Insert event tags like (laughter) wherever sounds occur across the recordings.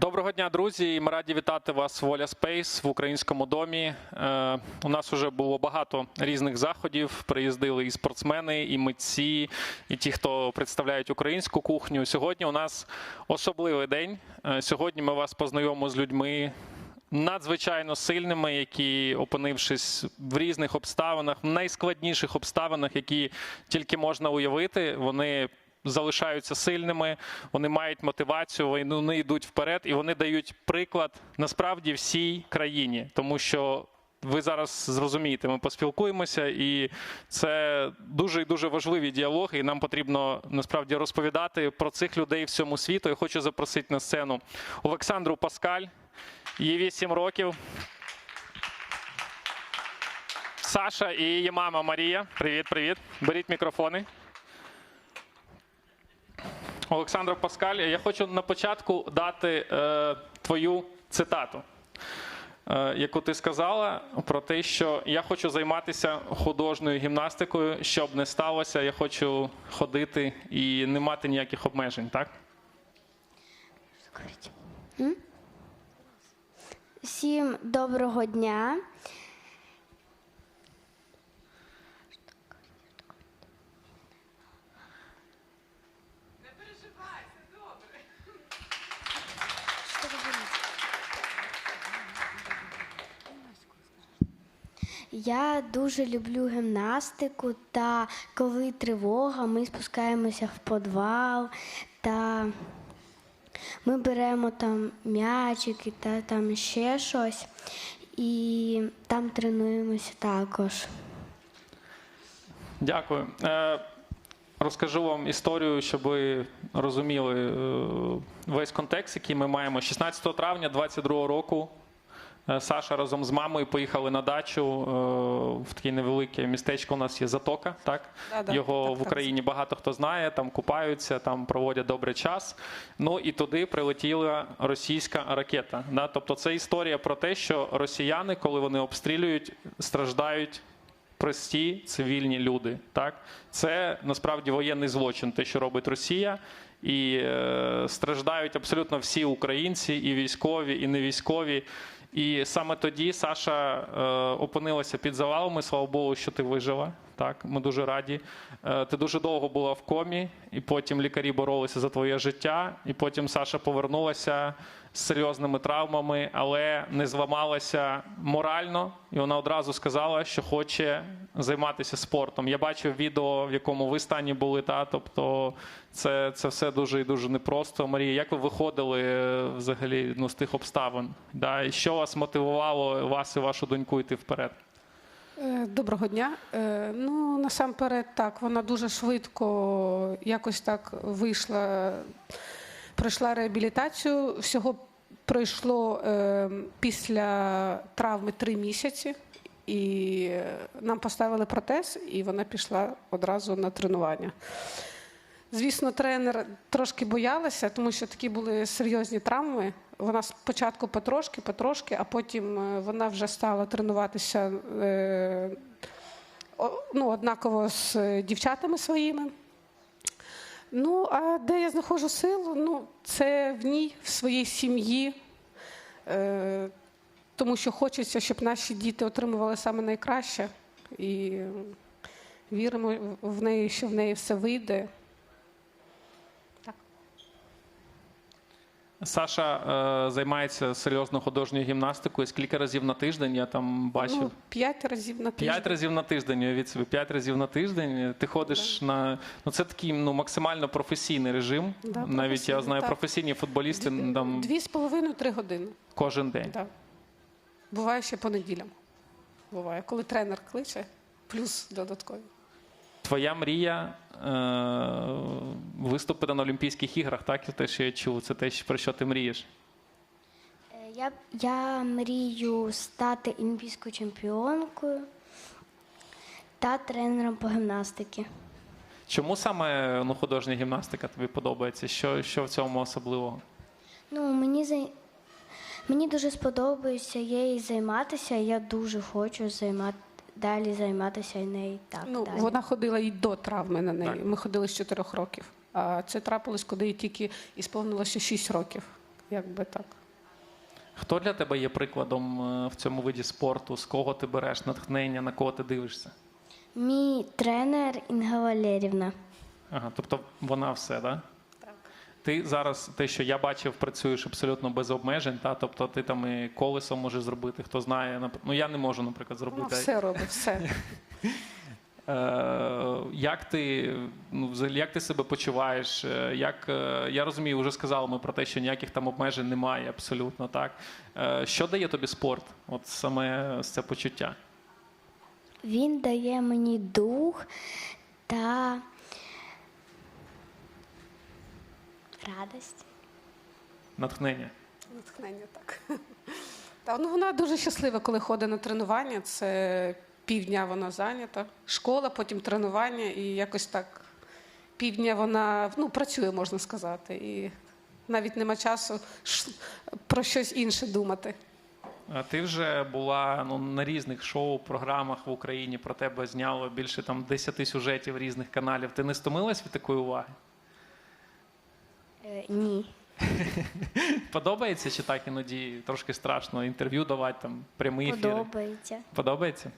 Доброго дня, друзі! І Ми раді вітати вас Воля Спейс в українському домі. Е, у нас вже було багато різних заходів. Приїздили і спортсмени, і митці, і ті, хто представляють українську кухню. Сьогодні у нас особливий день. Е, сьогодні ми вас познайомимо з людьми. Надзвичайно сильними, які, опинившись в різних обставинах, в найскладніших обставинах, які тільки можна уявити, вони залишаються сильними, вони мають мотивацію, вони йдуть вперед і вони дають приклад насправді всій країні, тому що. Ви зараз зрозумієте, ми поспілкуємося, і це дуже і дуже важливі діалоги. І нам потрібно насправді розповідати про цих людей всьому світу. Я хочу запросити на сцену Олександру Паскаль. Їй 8 років. Саша і її мама Марія. Привіт, привіт. Беріть мікрофони. Олександр Паскаль, я хочу на початку дати е, твою цитату, е, яку ти сказала про те, що я хочу займатися художньою гімнастикою, щоб не сталося, я хочу ходити і не мати ніяких обмежень, так? Всім доброго дня. Я дуже люблю гімнастику, та коли тривога, ми спускаємося в підвал та ми беремо там м'ячики та там ще щось, і там тренуємося також. Дякую. Е, розкажу вам історію, щоб ви розуміли е, весь контекст, який ми маємо. 16 травня 22 року Саша разом з мамою поїхали на дачу е, в таке невелике містечко. У нас є Затока. Так Да-да, його так, в так. Україні багато хто знає. Там купаються, там проводять добрий час. Ну і туди прилетіла російська ракета. Да? Тобто, це історія про те, що росіяни, коли вони обстрілюють, страждають прості цивільні люди. Так? Це насправді воєнний злочин, те, що робить Росія. І е, страждають абсолютно всі українці, і військові, і не військові. І саме тоді Саша е, опинилася під завалами. Слава Богу, що ти вижила. Так, ми дуже раді. Е, ти дуже довго була в комі, і потім лікарі боролися за твоє життя. І потім Саша повернулася з серйозними травмами, але не зламалася морально. І вона одразу сказала, що хоче займатися спортом. Я бачив відео, в якому ви стані були. Та тобто, це, це все дуже і дуже непросто. Марія, як ви виходили е, взагалі ну, з тих обставин? Да? І що вас мотивувало вас і вашу доньку йти вперед? Е, Доброго дня. Е, Ну насамперед, так вона дуже швидко якось так вийшла, пройшла реабілітацію. Всього пройшло е, після травми три місяці, і е, нам поставили протез, і вона пішла одразу на тренування. Звісно, тренер трошки боялася, тому що такі були серйозні травми. Вона спочатку потрошки, потрошки, а потім е, вона вже стала тренуватися е, ну, однаково з дівчатами своїми. Ну, а де я знаходжу силу? Ну, це в ній, в своїй сім'ї. Е, тому що хочеться, щоб наші діти отримували саме найкраще. І віримо в неї, що в неї все вийде. Саша е, займається серйозно художньою гімнастикою скільки разів на тиждень. Я там бачив. Ну, п'ять разів на тиждень. П'ять разів на тиждень, уявіть собі, п'ять разів на тиждень. Ти ходиш на ну це такий ну максимально професійний режим. Да, Навіть я знаю так. професійні футболісти Дві, там дві з половиною три години. кожен день. Так. Буває ще по неділям. Буває, коли тренер кличе, плюс додаткові. Твоя мрія е, виступити на Олімпійських іграх, так те, що я чув. Це те, про що ти мрієш. Е, Я, я мрію стати олімпійською чемпіонкою та тренером по гімнастиці. Чому саме ну, художня гімнастика тобі подобається? Що, що в цьому особливого? Ну, мені, мені дуже сподобається їй займатися. Я дуже хочу займати... далі займатися нею так Ну, далі. вона ходила і до травми на неї. Так. Ми ходили з чотирьох років. А це трапилось, коли їй тільки ісповнилося 6 років. якби так. Хто для тебе є прикладом е, в цьому виді спорту? З кого ти береш натхнення, на кого ти дивишся? Мій тренер Інга Валерівна. Ага, тобто вона все, да? Ти зараз, те, що я бачив, працюєш абсолютно без обмежень, та? тобто ти там і колесо можеш зробити, хто знає. Ну я не можу, наприклад, зробити. все робить, все. (laughs) Е, як ти ну, взагалі, як ти себе почуваєш? Е, Як е, я розумію, вже сказали ми про те, що ніяких там обмежень немає абсолютно так. Що дає тобі спорт? От саме це почуття? Він дає мені дух та радість. Натхнення? Натхнення так. Та, ну, вона дуже щаслива, коли ходить на тренування. Це півдня вона зайнята, школа, потім тренування, і якось так півдня вона ну, працює, можна сказати. І навіть нема часу про щось інше думати. А Ти вже була ну, на різних шоу, програмах в Україні. Про тебе зняло більше там 10 сюжетів різних каналів. Ти не стомилась від такої уваги? Е, ні. (laughs) Подобається чи так іноді трошки страшно інтерв'ю давати, там прямі ефіри? Подобається. Подобається?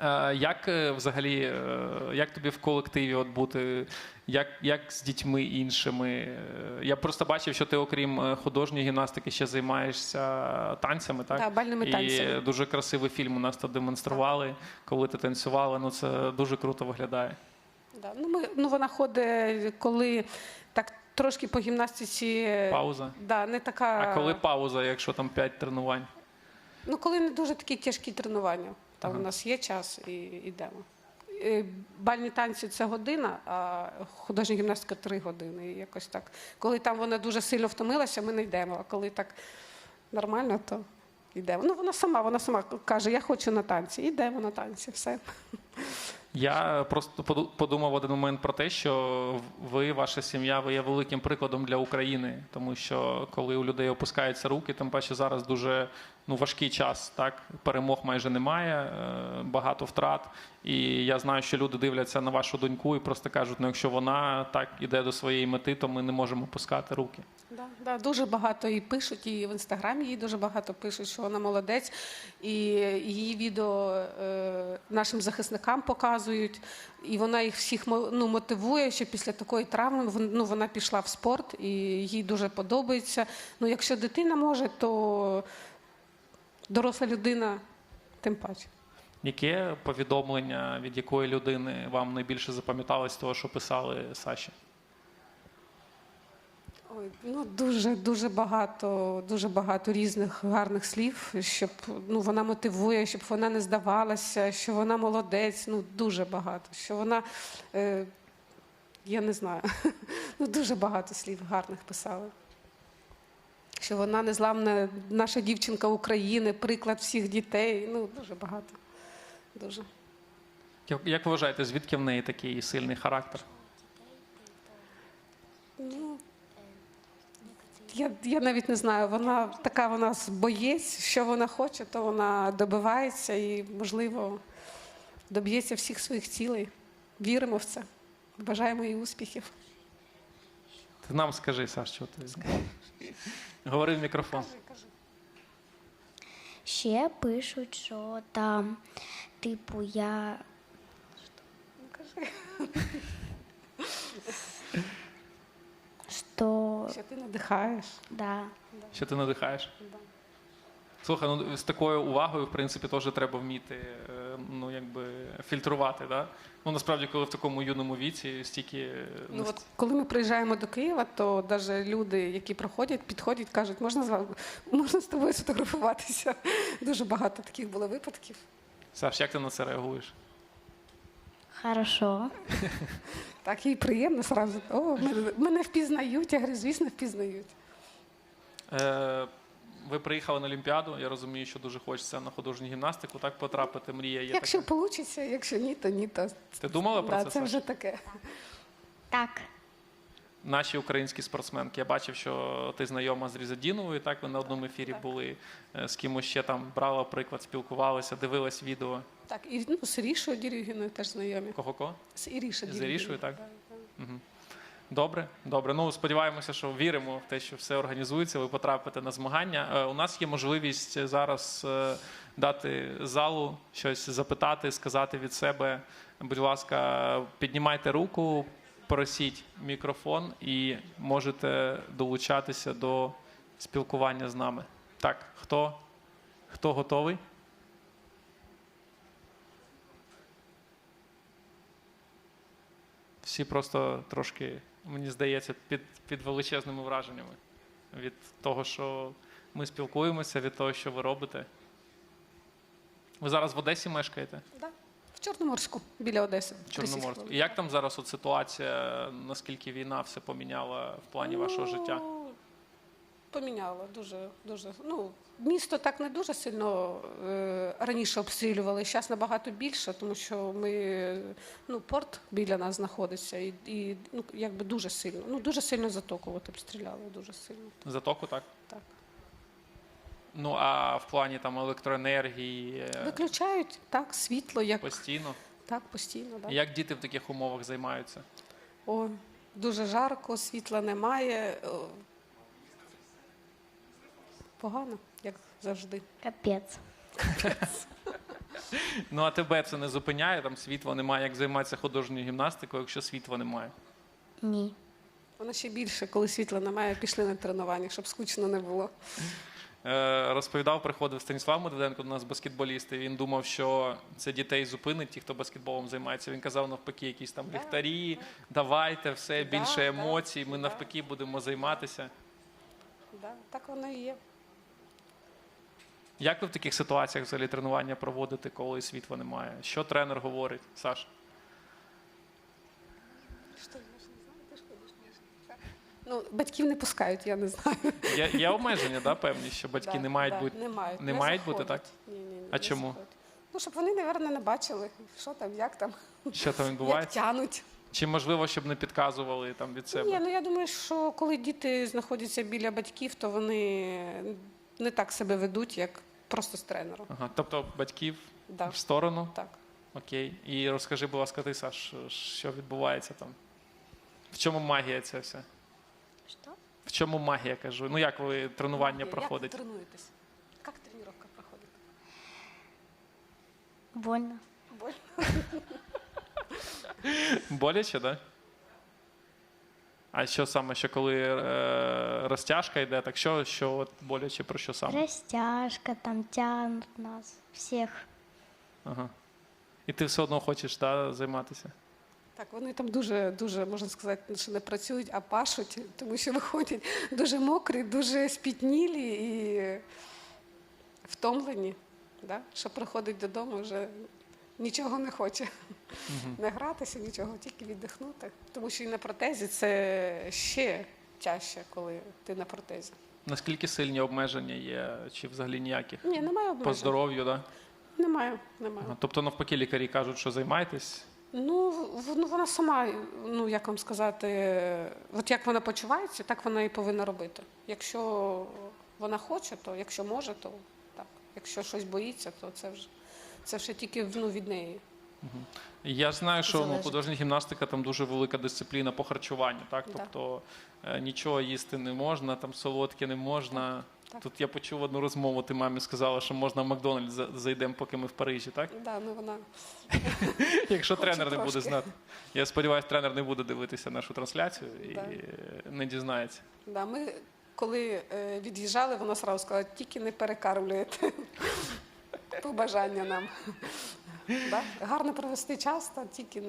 Е, Як е, взагалі, е, як тобі в колективі от бути, як, як з дітьми іншими? Е, Я просто бачив, що ти, окрім е, художньої гімнастики, ще займаєшся танцями, так? Так, бальними І танцями. дуже красивий фільм у нас тут демонстрували, коли ти танцювала. Ну це дуже круто виглядає. Да. Ну, ми, ну, вона ходить, коли трошки по гімнастиці. Пауза. Да, не така... А коли пауза, якщо там 5 тренувань? Ну, коли не дуже такі тяжкі тренування, там Ага. у нас є час і йдемо. Е, Бальні танці це година, а художня гімнастика три години. І якось так. Коли там вона дуже сильно втомилася, ми не йдемо. А коли так нормально, то йдемо. Ну, вона сама, вона сама каже, я хочу на танці. Йдемо на танці, все. Я просто поду- подумав один момент про те, що ви, ваша сім'я, ви є великим прикладом для України, тому що коли у людей опускаються руки, тим паче зараз дуже ну, важкий час. Так перемог майже немає, е, багато втрат. І я знаю, що люди дивляться на вашу доньку і просто кажуть: ну якщо вона так іде до своєї мети, то ми не можемо опускати руки. Да, да, дуже багато і пишуть, і в інстаграмі їй дуже багато пишуть, що вона молодець, і її відео е, нашим захисникам показують, і вона їх всіх ну, мотивує, що після такої травми ну, вона пішла в спорт, і їй дуже подобається. Ну, якщо дитина може, то доросла людина тим паче. Яке повідомлення від якої людини вам найбільше запам'яталось того, що писали Саші? Ой, ну дуже дуже багато, дуже багато різних гарних слів, щоб ну вона мотивує, щоб вона не здавалася, що вона молодець. Ну дуже багато. Що вона е, я не знаю, (laughs) ну дуже багато слів гарних писали. Що вона незламна наша дівчинка України, приклад всіх дітей. Ну дуже багато. Дуже. Як- Як ви вважаєте, звідки в неї такий сильний характер? Ну, я, я навіть не знаю, вона така вона боєць, що вона хоче, то вона добивається і, можливо, доб'ється всіх своїх цілей. Віримо в це. Бажаємо їй успіхів. Ти нам скажи, Саш, що ти говори в мікрофон. Ще пишуть, що там, типу, я що Що ти надихаєш. да, Що ти надихаєш? Слухай, ну з такою увагою, в принципі, теж треба вміти е, ну, якби, фільтрувати. Да? Ну, насправді, коли в такому юному віці стільки. е, Ну, от, коли ми приїжджаємо до Києва, то навіть люди, які проходять, підходять, кажуть, можна з вами, можна з тобою сфотографуватися. (laughs) Дуже багато таких було випадків. Саш, як ти на це реагуєш? хорошо. (laughs) Так, їй приємно сразу. О, мене, мене впізнають. Я говорю, звісно, впізнають. Ви приїхали на Олімпіаду. Я розумію, що дуже хочеться на художню гімнастику, так потрапити. Мрія є Якщо така. вийде, якщо ні, то ні, то Ти думала про да, це? це вже таке. Так, Наші українські спортсменки. Я бачив, що ти знайома з Різадіновою. Так, ви на одному ефірі були е, з кимось ще там брала приклад, спілкувалися, дивилась відео. Так, і ну, з Ірішою Дірюгіною теж знайомі. Кого кого? З Ірішою З Ірішою, так? Угу. Добре, добре. Ну сподіваємося, що віримо в те, що все організується. Ви потрапите на змагання. Е, У нас є можливість зараз е, дати залу щось запитати, сказати від себе. Будь ласка, піднімайте руку, просіть мікрофон і можете долучатися до спілкування з нами. Так, хто, хто готовий? Всі просто трошки, мені здається, під, під величезними враженнями від того, що ми спілкуємося, від того, що ви робите. Ви зараз в Одесі мешкаєте? Да. В Чорноморську, біля Одеси. Чорноморську. І як там зараз от ситуація, наскільки війна все поміняла в плані вашого життя? Поміняло дуже, дуже. Ну, місто так не дуже сильно е, раніше обстрілювали. Зараз набагато більше, тому що ми ну, порт біля нас знаходиться, і, і ну, якби дуже сильно. Ну, дуже сильно затоку от обстріляли, дуже сильно. Затоку, так? Так. Ну а в плані там електроенергії е, Виключають так, світло, як постійно. так, постійно. Да. Як діти в таких умовах займаються? О, дуже жарко, світла немає. Погано, як завжди. Капець. (laughs) Ну а тебе це не зупиняє, там світла немає, як займатися художньою гімнастикою, якщо світла немає. Ні. Воно ще більше, коли світла немає, пішли на тренування, щоб скучно не було. Е, розповідав, приходив Станіслав Медведенко до нас баскетболіст, і він думав, що це дітей зупинить, ті, хто баскетболом займається. Він казав, навпаки, якісь там ліхтарі, давайте все, Да, більше да, емоцій, ми да. навпаки будемо займатися. Да, так воно і є. Як ви в таких ситуаціях взагалі тренування проводите, коли світла немає? Що тренер говорить, Саш? Ну, батьків не пускають, я не знаю. Є, є обмеження, да, певні, що батьки Да, не мають да, бути. Не мають, не не мають бути, так? Ні, ні, ні, А чому? заходять. Ну, щоб вони, напевно, не бачили, що там, як там, Що там як тянуть. Чи можливо, щоб не підказували там від себе? Ні, ну я думаю, що коли діти знаходяться біля батьків, то вони не так себе ведуть, як просто з тренером. Ага, тобто батьків Да, в сторону. так. Окей. І розкажи, будь ласка, ти, Саш, що відбувається там? В чому магія ця вся? Що? В чому магія кажу? Ну як ви тренування Як ви проходите? тренуєтесь? Як тренування проходить? Больно. Боль? Боляче, так? Да? А що саме, що коли е, розтяжка йде, так що, що от боляче, про що саме? Растяжка, там тянут нас всіх. Ага. І ти все одно хочеш да, займатися? Так, вони там дуже, дуже, можна сказати, що не працюють, а пашуть, тому що виходять дуже мокрі, дуже спітнілі і втомлені. Да? Що приходить додому, вже нічого не хоче. Не гратися, нічого, тільки віддихнути. Тому що і на протезі це ще тяжче, коли ти на протезі. Наскільки сильні обмеження є, чи взагалі ніяких? Ні, немає По здоров'ю, так? Немає, немає. Ага. Тобто, навпаки, лікарі кажуть, що займайтесь. Ну, в- ну, вона сама, ну як вам сказати, от як вона почувається, так вона і повинна робити. Якщо вона хоче, то якщо може, то так. Якщо щось боїться, то це вже це вже тільки ну, від неї. Я знаю, що ну, Залежить. художня гімнастика там дуже велика дисципліна по харчуванню, так? Да. Тобто е, нічого їсти не можна, там солодке не можна. Так. Тут я почув одну розмову, ти мамі сказала, що можна в Макдональдс за- зайдемо, поки ми в Парижі, так? Да, ну вона (laughs) Якщо Хочу тренер не буде трошки. знати. Я сподіваюся, тренер не буде дивитися нашу трансляцію і Да. е, не дізнається. да, ми коли е, від'їжджали, вона одразу сказала, тільки не перекармлюєте. (laughs) Побажання нам. Да? Гарно провести час, та тільки не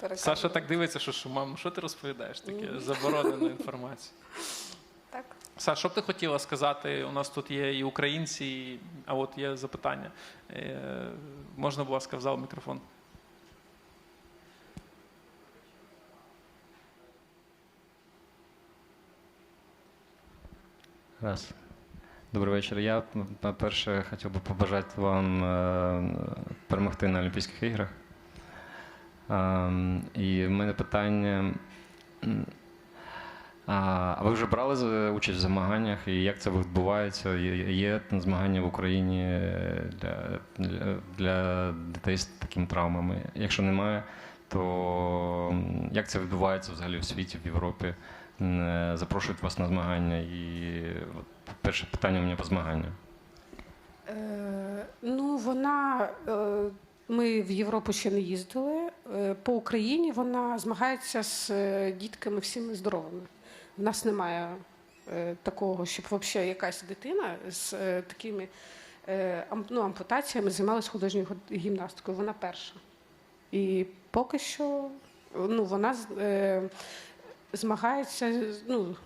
перекармлюєте. Саша так дивиться, що, що мам, що ти розповідаєш таке заборонену інформацію. (laughs) Так. Саш, що б ти хотіла сказати? У нас тут є і українці, і... а от є запитання. Е, можна, будь ласка, в зал мікрофон. Раз. Добрий вечір. Я, по-перше, хотів би побажати вам е, перемогти на Олімпійських іграх. Ем, І в мене питання. А ви вже брали участь в змаганнях і як це відбувається? Є змагання в Україні для, для, для дітей з такими травмами? Якщо немає, то як це відбувається взагалі в світі, в Європі? Запрошують вас на змагання, і перше питання у мене по змаганню. Е, ну, вона. Е, ми в Європу ще не їздили. Е, по Україні вона змагається з дітками всіми здоровими. В нас немає такого, щоб взагалі якась дитина з такими ну, ампутаціями займалася художньою гімнастикою. Вона перша. І поки що ну, вона з- е, ну,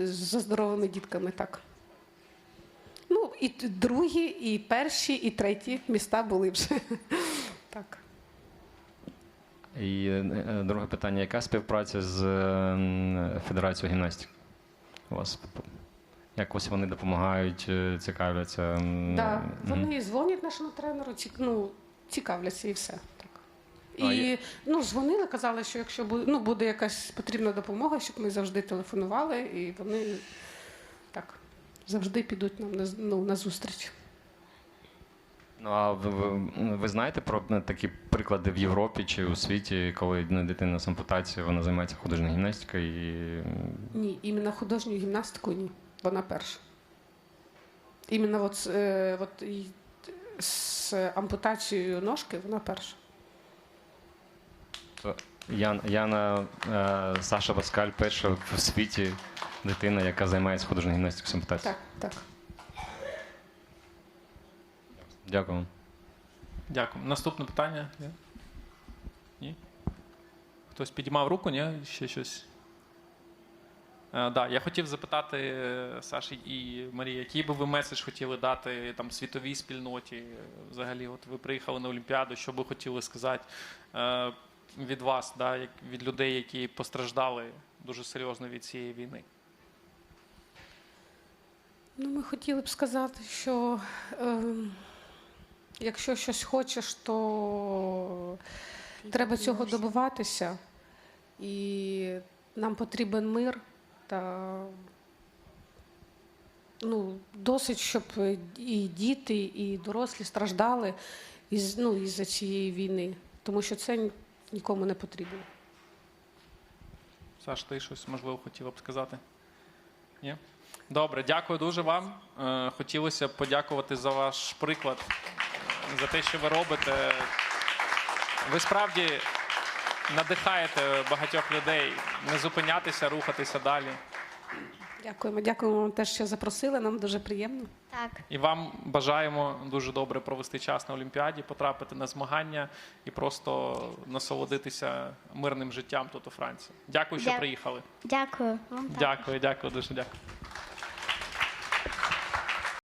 з здоровими дітками так. Ну, і другі, і перші, і треті міста були вже. (laughs) Так. І е, е, друге питання: яка співпраця з е, Федерацією гімнастики? У вас як ось вони допомагають, цікавляться? м, Да, вони дзвонять нашому тренеру, ну, цікавляться і все. А І є- ну, дзвонили, казали, що якщо буде, ну, буде якась потрібна допомога, щоб ми завжди телефонували, і вони так завжди підуть нам на, ну, на зустріч. Ну а ви, ви, ви знаєте про ну, такі приклади в Європі чи у світі, коли ну, дитина з ампутацією вона займається художньою гімнастикою і Ні, іменно художньою гімнастикою ні. Вона перша. Іменно от, е, от, з ампутацією ножки вона перша. То Ян, Яна е, Саша Баскаль перша в світі дитина, яка займається художньою гімнастикою з. Так, так. Дякую. вам. Дякую. Наступне питання. Ні? Хтось підіймав руку, ні? Ще щось. Е, да, я хотів запитати е, Саші і Марії, який би ви меседж хотіли дати там світовій спільноті? Взагалі, от ви приїхали на Олімпіаду, що би хотіли сказати е, від вас, да, як від людей, які постраждали дуже серйозно від цієї війни? Ну, ми хотіли б сказати, що е, якщо щось хочеш, то треба цього добиватися. І нам потрібен мир та ну, досить, щоб і діти, і дорослі страждали із, ну, із-за цієї війни, тому що це нікому не потрібно. Саш, ти щось можливо хотіла б сказати? Ні? Добре, дякую дуже вам. Е, Хотілося б подякувати за ваш приклад, за те, що ви робите. Ви справді надихаєте багатьох людей не зупинятися, рухатися далі. Дякуємо, дякуємо вам теж, що запросили. Нам дуже приємно. Так. І вам бажаємо дуже добре провести час на Олімпіаді, потрапити на змагання і просто насолодитися мирним життям тут у Франції. Дякую, що Дя- приїхали. Дякую. Вам. Дякую, дякую, дуже дякую.